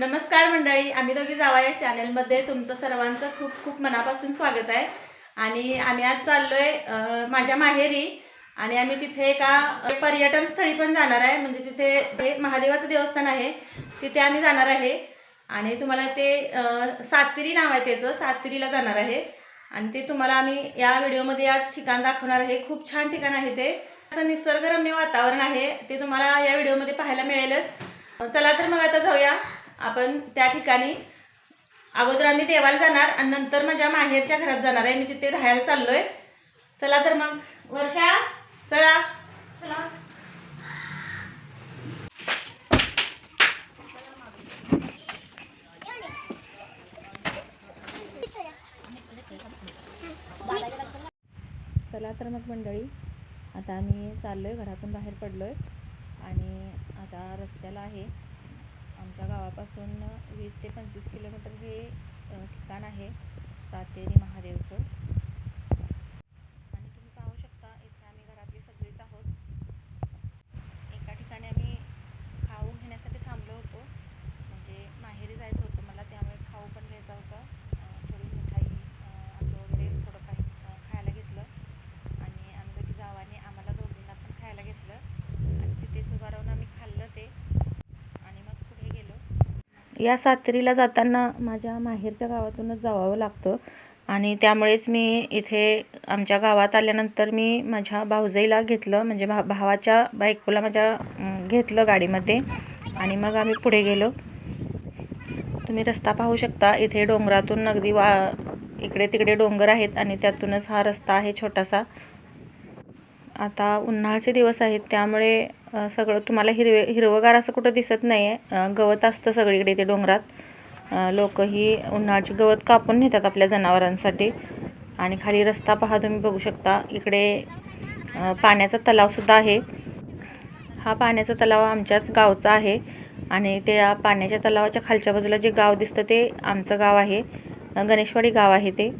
नमस्कार मंडळी आम्ही दोघी जावा या चॅनलमध्ये. तुमचं सर्वांचं खूप खूप मनापासून स्वागत आहे. आणि आम्ही आज चाललो आहे माझ्या माहेरी. आणि आम्ही तिथे एका पर्यटन स्थळी पण जाणार आहे. म्हणजे तिथे जे महादेवाचं देवस्थान आहे तिथे आम्ही जाणार आहे. आणि तुम्हाला ते सातिरी नाव आहे त्याचं. सातिरीला जाणार आहे. आणि ते तुम्हाला आम्ही या व्हिडिओमध्ये आज ठिकाण दाखवणार आहे. खूप छान ठिकाण आहे ते. असं निसर्गरम्य वातावरण आहे. ते तुम्हाला या व्हिडिओमध्ये पाहायला मिळेलच. चला तर मग आता जाऊया. आपण त्या ठिकाणी अगोदर आम्ही देवाला जाणार आणि नंतर माझ्या माहेरच्या घरात जाणार आहे. मी तिथे राहायला चाललोय. चला तर मग. वर्षा चला. चला. चला तर मग मंडळी आता आम्ही चाललोय घरातून बाहेर पडलोय. आणि आता रस्त्याला आहे. आमच्या गावापासून वीस ते पंचवीस किलोमीटर हे ठिकाण आहे. सातेरी महादेवचं आणि तुम्ही पाहू शकता इथे आम्ही घरातली सगळीच आहोत एका ठिकाणी आम्ही खाऊ घेण्यासाठी थांबलो होतो म्हणजे माहेरी जायचं होतं मला त्यामुळे खाऊ पण घ्यायचा होता अ, थोडी मिठाई अ, असं वगैरे थोडं काही अ, खायला घेतलं आणि आम्ही दोघी जावाने आम्हाला दोघींना पण खायला घेतलं आणि तिथेच उभा राहून आम्ही खाल्लं ते आणि मग पुढे गेलो या सातेरीला जाताना माझ्या माहेरच्या गावातूनच जावं लागतं. आणि त्यामुळेच मी इथे आमच्या गावात आल्यानंतर मी माझ्या भाऊजाईला घेतलं. म्हणजे भा भावाच्या बायकोला माझ्या घेतलं गाडीमध्ये. आणि मग आम्ही पुढे गेलो. तुम्ही रस्ता पाहू शकता. इथे डोंगरातून अगदी वा इकडे तिकडे डोंगर आहेत. आणि त्यातूनच हा रस्ता आहे छोटासा. आता उन्हाळ्याचे दिवस आहेत त्यामुळे सगळं तुम्हाला हिरवे हिरवगार असं कुठं दिसत नाही आहे गवत असतं सगळीकडे ते डोंगरात. लोक ही उन्हाळ्याची गवत कापून नेतात आपल्या जनावरांसाठी. आणि खाली रस्ता पहा तुम्ही बघू शकता. इकडे पाण्याचा तलावसुद्धा आहे. हा पाण्याचा तलाव आमच्याच गावचा आहे. आणि त्या पाण्याच्या तलावाच्या खालच्या बाजूला जे गाव दिसतं ते आमचं गाव आहे. गणेशवाडी गाव आहे ते.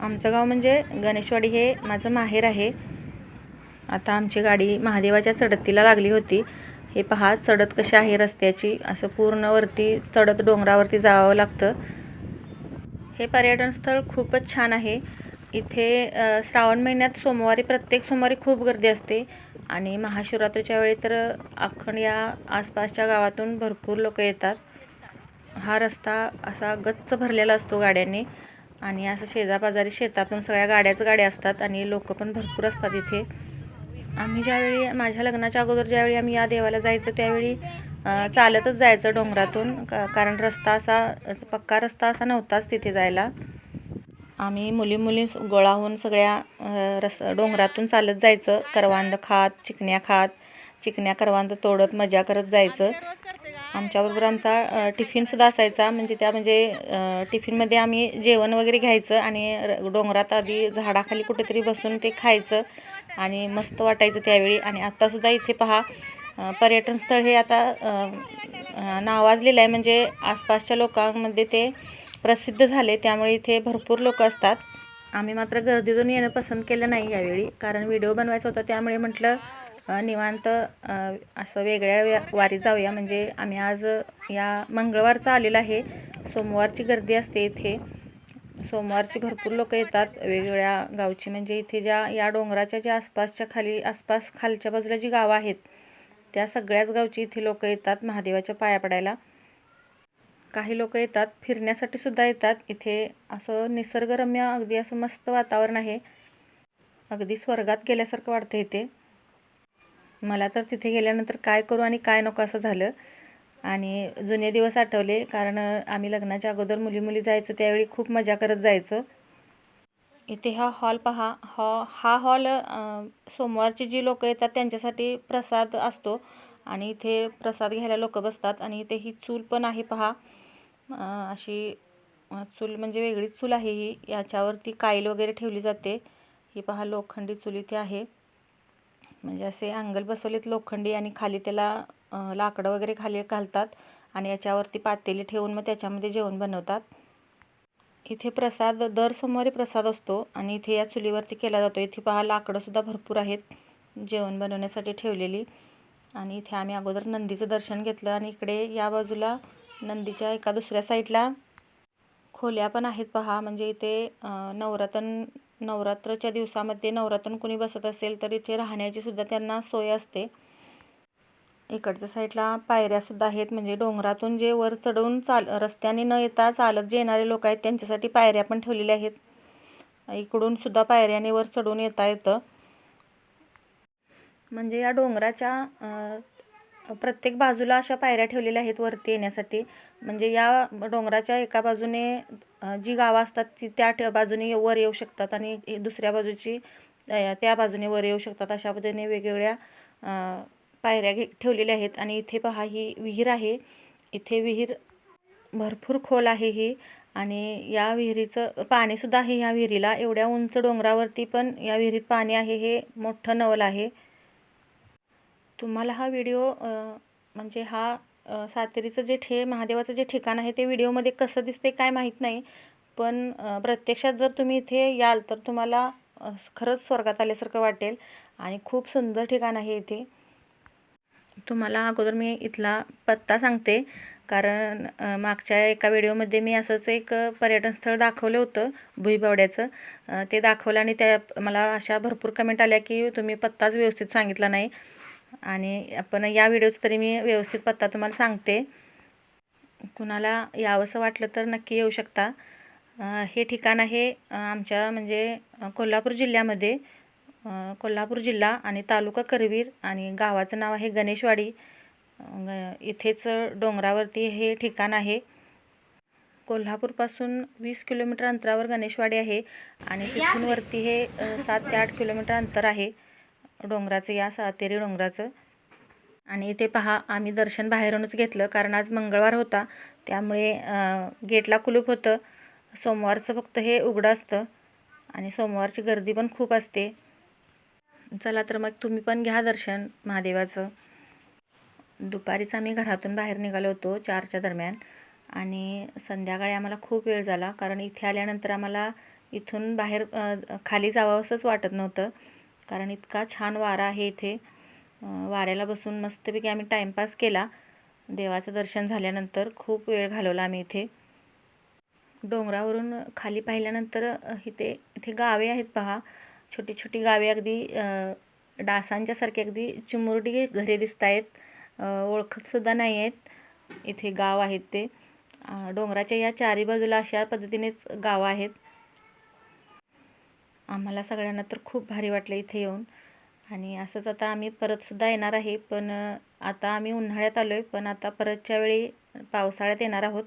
आमचं गाव म्हणजे गणेशवाडी हे माझं माहेर आहे. आता आमची गाडी महादेवाच्या चढतीला लागली होती. हे पहा चढत कशी आहे रस्त्याची. असं पूर्ण वरती चढत डोंगरावरती जावं लागतं. हे पर्यटन स्थळ खूपच छान आहे. इथे श्रावण महिन्यात सोमवारी प्रत्येक सोमवारी खूप गर्दी असते. आणि महाशिवरात्रीच्या वेळी तर अखंड या आसपासच्या गावातून भरपूर लोक येतात. हा रस्ता असा गच्च भरलेला असतो गाड्यांनी. आणि असं शेजापाजारी शेतातून सगळ्या गाड्याच गाड्या असतात आणि लोक पण भरपूर असतात इथे. आम्ही ज्यावेळी माझ्या लग्नाच्या अगोदर ज्यावेळी आम्ही या देवाला जायचो त्यावेळी चालतच जायचं डोंगरातून. का कारण रस्ता असा पक्का रस्ता असा नव्हताच तिथे जायला. आम्ही मुली मुली गोळा होऊन सगळ्या रस डोंगरातून चालत जायचं. करवांद खात चिकण्या खात चिकण्या करवांद तोडत मजा करत जायचं. आमच्याबरोबर आमचा टिफिनसुद्धा असायचा. म्हणजे त्या म्हणजे टिफिनमध्ये आम्ही जेवण वगैरे घ्यायचं आणि र- डोंगरात आधी झाडाखाली कुठेतरी बसून ते खायचं. आणि मस्त वाटायचं त्यावेळी. आणि आत्तासुद्धा इथे पहा पर्यटन स्थळ हे आता नावाजलेलं आहे. म्हणजे आसपासच्या लोकांमध्ये ते प्रसिद्ध झाले. त्यामुळे इथे भरपूर लोक असतात. आम्ही मात्र गर्दीतून येणं पसंत केलं नाही यावेळी. कारण व्हिडिओ बनवायचा होता. त्यामुळे म्हटलं निवांत असं वेगळ्या वारी जाऊया. म्हणजे आम्ही आज या मंगळवारचा आलेला आहे. सोमवारची गर्दी असते इथे. सोमवारची भरपूर लोक येतात वेगवेगळ्या गावची. म्हणजे इथे ज्या या डोंगराच्या ज्या आसपासच्या खाली आसपास खालच्या बाजूला जी गावं आहेत त्या सगळ्याच गावची इथे लोक येतात महादेवाच्या पाया पडायला. काही लोक येतात फिरण्यासाठी सुद्धा येतात. इथे असं निसर्गरम्य अगदी असं मस्त वातावरण आहे. अगदी स्वर्गात गेल्यासारखं वाटतं इथे. मला तर तिथे गेल्यानंतर काय करू आणि काय नको असं झालं. आणि जुने दिवस आठवले कारण आम्ही लग्नाच्या अगोदर मुली मुली जायचो त्यावेळी खूप मजा करत जायचो. इथे हा हॉल पहा हॉ हा हॉल सोमवारची जी लोक येतात त्यांच्यासाठी प्रसाद असतो. आणि इथे प्रसाद घ्यायला लोक बसतात आणि इथे ही चूल पण आहे पहा. अशी चूल म्हणजे वेगळीच चूल आहे ही. याच्यावरती काईल वगैरे ठेवली जाते. ही पहा लोखंडी चूल इथे आहे. म्हणजे असे अंगल बसवलेत लोखंडी आणि खाली त्याला लाकडं वगैरे खाली घालतात आणि याच्यावरती पातेली ठेवून मग त्याच्यामध्ये जेवण बनवतात. इथे प्रसाद दर सोमवारी प्रसाद असतो आणि इथे या चुलीवरती केला जातो. इथे पहा लाकडंसुद्धा भरपूर आहेत जेवण बनवण्यासाठी ठेवलेली. आणि इथे आम्ही अगोदर नंदीचं दर्शन घेतलं आणि इकडे या बाजूला नंदीच्या एका दुसऱ्या साईडला खोल्या पण आहेत पहा. म्हणजे इथे नवरातन नवरात्र नवरात्रच्या दिवसामध्ये नवरात्र कुणी बसत असेल तर इथे राहण्याची सुद्धा त्यांना सोय असते. इकडच्या साईडला पायऱ्यासुद्धा आहेत. म्हणजे डोंगरातून जे वर चढवून चाल रस्त्याने न येता चालत जे येणारे लोक आहेत त्यांच्यासाठी पायऱ्या पण ठेवलेल्या आहेत. इकडून सुद्धा पायऱ्याने वर चढून येता येतं. म्हणजे या डोंगराच्या प्रत्येक बाजूला अशा पायऱ्या ठेवलेल्या आहेत वरती येण्यासाठी. म्हणजे या डोंगराच्या एका बाजूने जी गावं असतात ती त्या ठ- बाजूने वर येऊ शकतात आणि दुसऱ्या बाजूची त्या बाजूने वर येऊ शकतात. अशा पद्धतीने वेगवेगळ्या पायऱ्या घे ठेवलेल्या आहेत. आणि इथे पहा ही विहीर आहे. इथे विहीर भरपूर खोल आहे ही. आणि या विहिरीचं पाणीसुद्धा आहे ह्या विहिरीला. एवढ्या उंच डोंगरावरती पण या विहिरीत पाणी आहे. हे मोठं नवल आहे. तुम्हाला हा व्हिडिओ म्हणजे हा सातेरीचं जे ठे महादेवाचं जे ठिकाण आहे ते व्हिडिओमध्ये कसं दिसते काय माहीत नाही. पण प्रत्यक्षात जर तुम्ही इथे याल तर तुम्हाला खरंच स्वर्गात आल्यासारखं वाटेल. आणि खूप सुंदर ठिकाण आहे इथे. तुम्हाला अगोदर मी इथला पत्ता सांगते. कारण मागच्या एका व्हिडिओमध्ये मी असंच एक पर्यटन स्थळ दाखवलं होतं भुईबावड्याचं. ते दाखवलं आणि त्या मला अशा भरपूर कमेंट आल्या की तुम्ही पत्ताच व्यवस्थित सांगितला नाही. आणि आपण या व्हिडिओचं तरी मी व्यवस्थित पत्ता तुम्हाला सांगते. कुणाला यावंसं वाटलं तर नक्की येऊ शकता. हे ठिकाण आहे आमच्या म्हणजे कोल्हापूर जिल्ह्यामध्ये. कोल्हापूर जिल्हा आणि तालुका करवीर आणि गावाचं नाव आहे गणेशवाडी. ग- इथेच डोंगरावरती हे ठिकाण आहे. कोल्हापूरपासून वीस किलोमीटर अंतरावर गणेशवाडी आहे आणि तिथून वरती हे सात ते आठ किलोमीटर अंतर आहे डोंगराचं या सातेरी डोंगराचं. आणि इथे पहा आम्ही दर्शन बाहेरूनच घेतलं कारण आज मंगळवार होता. त्यामुळे गेटला कुलूप होतं. सोमवारचं फक्त हे उघडं असतं. आणि सोमवारची गर्दी पण खूप असते. चला तर मग तुम्ही पण घ्या दर्शन महादेवाचं. दुपारीच आम्ही घरातून बाहेर निघालो होतो चारच्या दरम्यान आणि संध्याकाळी आम्हाला खूप वेळ झाला कारण इथे आल्यानंतर आम्हाला इथून बाहेर खाली जावंसंच वाटत नव्हतं. कारण इतका छान वारा आहे इथे. वाऱ्याला बसून मस्तपैकी आम्ही टाईमपास केला. देवाचं दर्शन झाल्यानंतर खूप वेळ घालवला आम्ही इथे. डोंगरावरून खाली पाहिल्यानंतर इथे इथे गावे आहेत पहा. छोटी छोटी गावे अगदी डासांच्यासारखे डासांच्यासारखी अगदी चिमुरडी घरे दिसत आहेत ओळखतसुद्धा नाही आहेत इथे गाव आहेत ते. डोंगराच्या या चारी बाजूला अशा पद्धतीनेच गावं आहेत. आम्हाला सगळ्यांना तर खूप भारी वाटलं इथे येऊन. आणि असंच आता आम्ही परतसुद्धा येणार आहे. पण आता आम्ही उन्हाळ्यात आलो आहे पण आता परतच्या वेळी पावसाळ्यात येणार आहोत.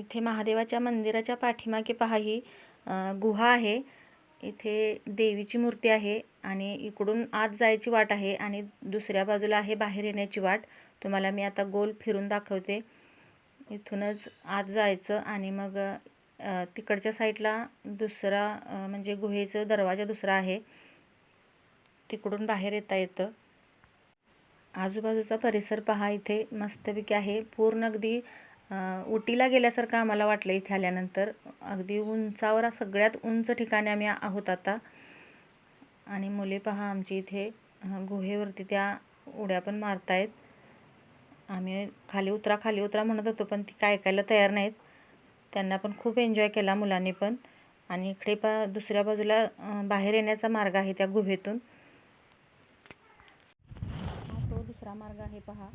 इथे महादेवाच्या मंदिराच्या पाठीमागे पहा ही गुहा आहे. इथे देवीची मूर्ती आहे आणि इकडून आत जायची वाट आहे आणि दुसऱ्या बाजूला आहे बाहेर येण्याची वाट. तुम्हाला मी आता गोल फिरून दाखवते. इथूनच आत जायचं आणि मग तिकडच्या साईडला दुसरा म्हणजे गुहेचं दरवाजा दुसरा आहे. तिकडून बाहेर येता येतं. आजूबाजूचा परिसर पहा इथे मस्तपैकी आहे. पूर्ण अगदी उटीला गेल्यासारखं आम्हाला वाटलं इथे आल्यानंतर. अगदी उंचावर सगळ्यात उंच ठिकाणी आम्ही आहोत आता. आणि मुले पहा आमची इथे गुहेवरती त्या उड्या पण मारतायत. आम्ही खाली उतरा खाली उतरा म्हणत होतो पण ती काय ऐकायला तयार नाहीत. त्यांना पण खूप एन्जॉय केला मुलांनी पण. आणि इकडे पा दुसऱ्या बाजूला बाहेर येण्याचा मार्ग आहे त्या गुहेतून. हा तो दुसरा मार्ग आहे पहा.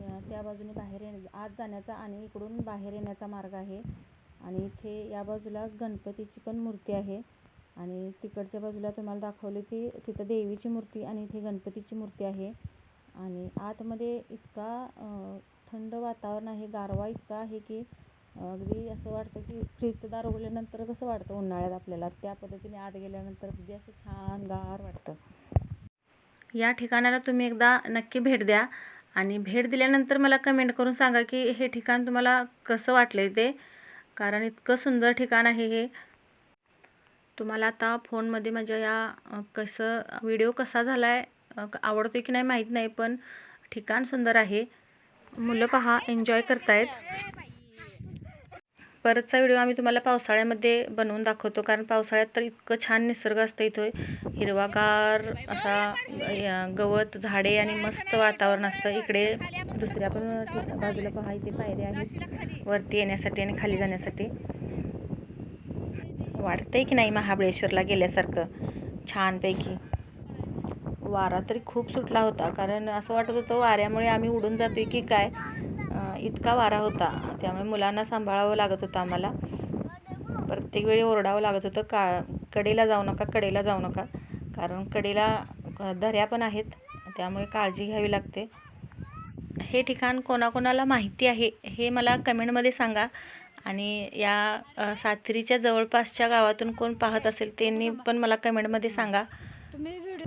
त्या बाजूने बाहेर येण्या आत जाण्याचा आणि इकडून बाहेर येण्याचा मार्ग आहे. आणि इथे या बाजूला गणपतीची पण मूर्ती आहे. आणि तिकडच्या बाजूला तुम्हाला दाखवली ती तिथं देवीची मूर्ती आणि इथे गणपतीची मूर्ती आहे. आणि आतमध्ये इतका थंड वातावरण आहे गारवा इतका आहे की अगदी असं वाटतं की फ्रीजचं दार उघडल्यानंतर कसं वाटतं उन्हाळ्यात आपल्याला? त्या पद्धतीने आत गेल्यानंतर अगदी असं छान गार वाटतं. या ठिकाणाला तुम्ही एकदा नक्की भेट द्या. आणि भेट दिल्यानंतर मला कमेंट करून सांगा की हे ठिकाण तुम्हाला कसं वाटलं ते? कारण इतकं सुंदर ठिकाण आहे हे. तुम्हाला आता फोनमध्ये माझ्या या कसं व्हिडिओ कसा झाला आहे आवडतो की नाही माहीत नाही पण ठिकाण सुंदर आहे. मुलं पहा एन्जॉय करतायत. परतचा व्हिडिओ आम्ही तुम्हाला पावसाळ्यामध्ये बनवून दाखवतो कारण पावसाळ्यात तर इतकं छान निसर्ग असतं इथं. हिरवागार असा गवत झाडे आणि मस्त वातावरण असतं. इकडे दुसऱ्या पण बाजूला पहा इथे पायऱ्या आहेत. वरती येण्यासाठी आणि खाली जाण्यासाठी. वाटतंय की नाही महाबळेश्वरला गेल्यासारखं? छानपैकी. वारा तरी खूप सुटला होता कारण असं वाटत होतं वाऱ्यामुळे आम्ही उडून जातोय की काय? इतका वारा होता. त्यामुळे मुलांना सांभाळावं लागत होतं आम्हाला. प्रत्येक वेळी ओरडावं लागत होतं का कडेला जाऊ नका कडेला जाऊ नका. कारण कडेला दऱ्या पण आहेत त्यामुळे काळजी घ्यावी लागते. हे ठिकाण कोणाकोणाला माहिती आहे हे मला कमेंटमध्ये सांगा. आणि या अ, जवळपासच्या गावातून कोण पाहत असेल त्यांनी पण मला कमेंटमध्ये सांगा.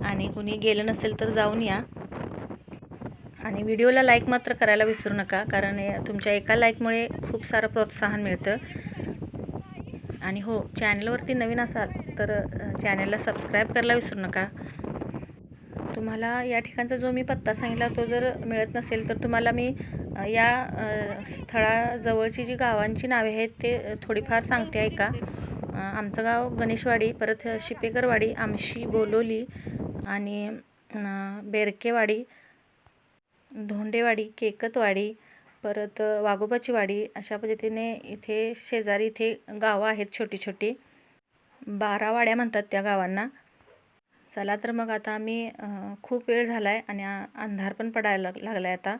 आणि कुणी गेलं नसेल तर जाऊन या. आणि व्हिडिओला लाईक मात्र करायला विसरू नका कारण तुमच्या एका लाईकमुळे खूप सारं प्रोत्साहन मिळतं. आणि हो चॅनलवरती नवीन असाल तर चॅनलला सबस्क्राईब करायला विसरू नका. तुम्हाला या ठिकाणचा जो मी पत्ता सांगितला तो जर मिळत नसेल तर तुम्हाला मी या स्थळाजवळची जी गावांची नावे आहेत ते थोडीफार सांगते ऐका. आमचं गाव गणेशवाडी परत शिपेकरवाडी आमशी बोलोली आणि बेरकेवाडी धोंडेवाडी केकतवाडी परत वाघोबाची वाडी अशा पद्धतीने इथे शेजारी इथे गावं आहेत छोटी छोटी. बारा वाड्या म्हणतात त्या गावांना. चला तर मग आता आम्ही खूप वेळ झाला आहे आणि अंधार पण पडायला लागला आहे आता.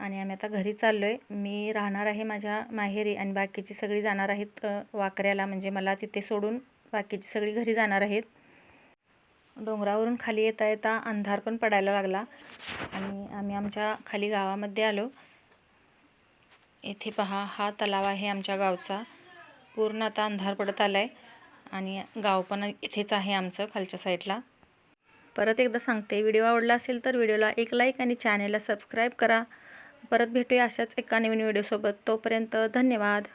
आणि आम्ही आता घरी चाललो आहे मी राहणार आहे माझ्या माहेरी आणि बाकीची सगळी जाणार आहेत वाकऱ्याला. म्हणजे मला तिथे सोडून बाकीची सगळी घरी जाणार आहेत. डोंगरावरून खाली येता येता अंधार पण पडायला लागला. आणि आम्ही आमच्या खाली गावामध्ये आलो. इथे पहा हा तलाव आहे आमच्या गावचा. पूर्ण आता अंधार पडत आला आहे आणि गाव पण इथेच आहे आमचं खालच्या साईडला. परत एकदा सांगते व्हिडिओ आवडला असेल तर व्हिडिओला एक लाईक आणि चॅनेलला सबस्क्राईब करा. परत भेटूया अशाच एका नवीन व्हिडिओसोबत. तोपर्यंत धन्यवाद.